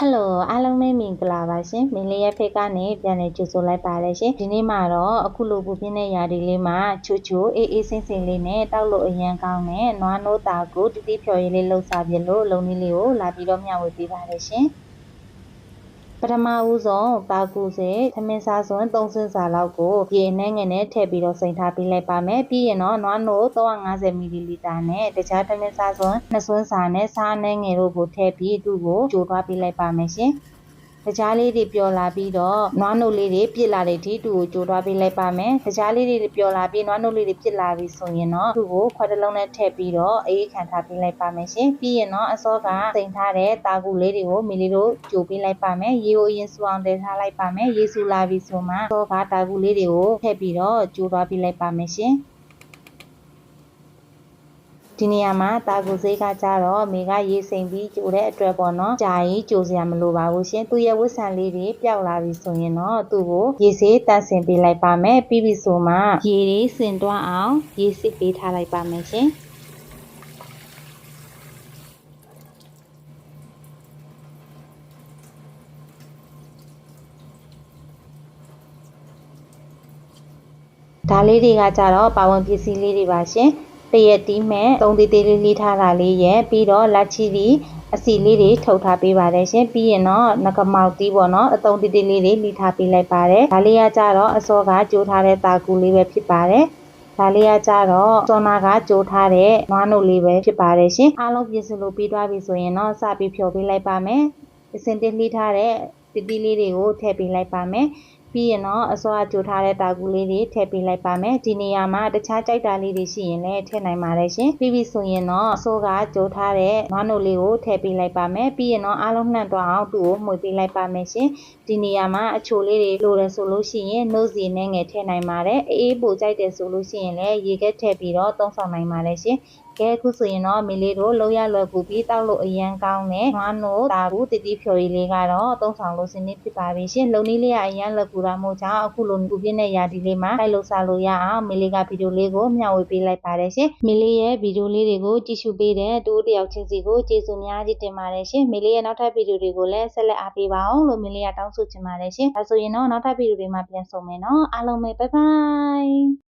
ဟယ်လိုအားလုံးပဲမင်္ဂလာပါရှင်မင်းလေးရဲ့ဖိတ်ကနေပြန်လည်ကြိုဆိုလိုက်ပါတယ်ရှင်ဒီနေ့မှာတော့အခုလိုပူပြင်းတဲ့ຢာဒီလေးမှာချူချူအေးအေးစင်စင်လေးနဲ့တောက်လို့အရန်ကောင်းတဲ့နွားနိုးတာကိုတိတိဖြော်ရည်လေးလှုပ်စားပြလို့လုံလေးလေးကိုလာပြီးတော့မျှဝေပေးပါတယ်ရှင် ပထမဦးဆုံးတာကူစေသမင်းစားစွန်း3ဆင်းစာလောက်ကိုရေနှဲငယ်နဲ့ထည့်ပြီးတော့စိန်ထားပေးလိုက်ပါမယ်ပြီးရင်တော့နွားနိုး350မီလီလီတာနဲ့တခြားသမင်းစားစွန်း2ဆွန်းစာနဲ့စားနှဲငယ်တို့ကိုထည့်ပြီးသူ့ကိုကြိုသွားပေးလိုက်ပါမယ်ရှင် တခြားလေးတွေပျော်လာပြီးတော့နွားနို့လေးတွေပြစ်လာတဲ့အထိသူ့ကိုကြိုသွားပေးလိုက်ပါမယ်တခြားလေးတွေပျော်လာပြီးနွားနို့လေးတွေပြစ်လာပြီးဆိုရင်တော့သူ့ကိုခွက်တစ်လုံးနဲ့ထည့်ပြီးတော့အေးခံထားပေးလိုက်ပါမယ်ရှင်ပြီးရင်တော့အစောကစိန်ထားတဲ့တာကူလေးတွေကိုမီလီတို့ကြိုပေးလိုက်ပါမယ်ရေကိုအရင်စူအောင်တည်ထားလိုက်ပါမယ်ရေစူလာပြီးဆိုမှအစောကတာကူလေးတွေကိုထည့်ပြီးတော့ကြိုသွားပေးလိုက်ပါမယ်ရှင် ဒီနေရာမှာတာကူစိတ်ကကြတော့မိကရေးစိမ်ပြီးကြိုတဲ့အတွက်ပေါ့နော်ကြာကြီးကြိုစရာမလိုပါဘူးရှင်သူရဲ့ဝတ်ဆန်လေးတွေပျောက်လာပြီဆိုရင်တော့သူ့ကိုရေစေးတန့်စင်ပေးလိုက်ပါမယ်ပြီးပြီဆိုမှရေတွေစင်တွန်းအောင်ရေစစ်ပေးထားလိုက်ပါမယ်ရှင်ဒါလေးတွေကကြတော့ပါဝင်ပစ္စည်းလေးတွေပါရှင် တရက်တီးမဲ့သုံးသေးသေးလေးလေးထားတာလေးရဲ့ပြီးတော့လက်ချီဒီအစီလေးတွေထုတ်ထားပေးပါတယ်ရှင်ပြီးရင်တော့ငကမောက်တီးပေါ့နော်အသုံးသေးသေးလေးတွေလိထားပေးလိုက်ပါတယ်ဒါလေးကကြတော့အစောကကြိုးထားတဲ့တာကူလေးပဲဖြစ်ပါတယ်ဒါလေးကကြတော့စောနာကကြိုးထားတဲ့နွားနုတ်လေးပဲဖြစ်ပါတယ်ရှင်အားလုံးပြင်ဆင်လို့ပြီးသွားပြီဆိုရင်တော့စပြီးဖြော်ပေးလိုက်ပါမယ်အစင်တင်လှီးထားတဲ့တီတီလေးတွေကိုထည့်ပေးလိုက်ပါမယ် ပြီးရင်တော့အစောအကြိုထားတဲ့တာကူလေးတွေထည့်ပေးလိုက်ပါမယ်ဒီနေရာမှာတခြားကြိုက်တာလေးတွေရှိရင်လည်းထည့်နိုင်ပါတယ်ရှင်ပြီးပြီဆိုရင်တော့အစောကကြိုထားတဲ့နွားနို့လေးကိုထည့်ပေးလိုက်ပါမယ်ပြီးရင်တော့အားလုံးနှံ့သွားအောင်သူ့ကိုမှွေပေးလိုက်ပါမယ်ရှင်ဒီနေရာမှာအချိုလေးတွေလိုတယ်ဆိုလို့ရှိရင်နှုတ်စီနဲ့ငယ်ထည့်နိုင်ပါတယ်အေးပိုကြိုက်တယ်ဆိုလို့ရှိရင်လည်းရေကက်ထည့်ပြီးတော့သုံးဆောင်နိုင်ပါတယ်ရှင်ကဲအခုဆိုရင်တော့မေလေးတို့လုံးရလွယ်ကူပြီးတောက်လို့အရန်ကောင်းတဲ့နွားနို့တာကူတတိဖြော်ရည်လေးကတော့သုံးဆောင်လို့စနစ်ဖြစ်ပါပြီရှင်လုံနည်းလေးကအရန်လွယ်ကူတာမို့ကြောင့်အခုလိုပူပြင်းတဲ့ရာဒီလေးမှာလိုက်လို့စားလို့ရအောင်မေလေးကဗီဒီယိုလေးကိုမျှဝေပေးလိုက်ပါတယ်ရှင်မေလေးရဲ့ဗီဒီယိုလေးတွေကိုကြည့်ရှုပေးတဲ့တူတယောက်ချင်းစီကိုကျေးဇူးများကြီးတင်ပါတယ်ရှင်မေလေးရဲ့နောက်ထပ်ဗီဒီယိုတွေကိုလည်းဆက်လက်အားပေးပါအောင်လို့မေလေးကတောင်းဆိုချင်ပါတယ်ရှင်ဒါဆိုရင်တော့နောက်ထပ်ဗီဒီယိုတွေမှာပြန်ဆုံမယ်နော်အားလုံးပဲဘိုင်ဘိုင်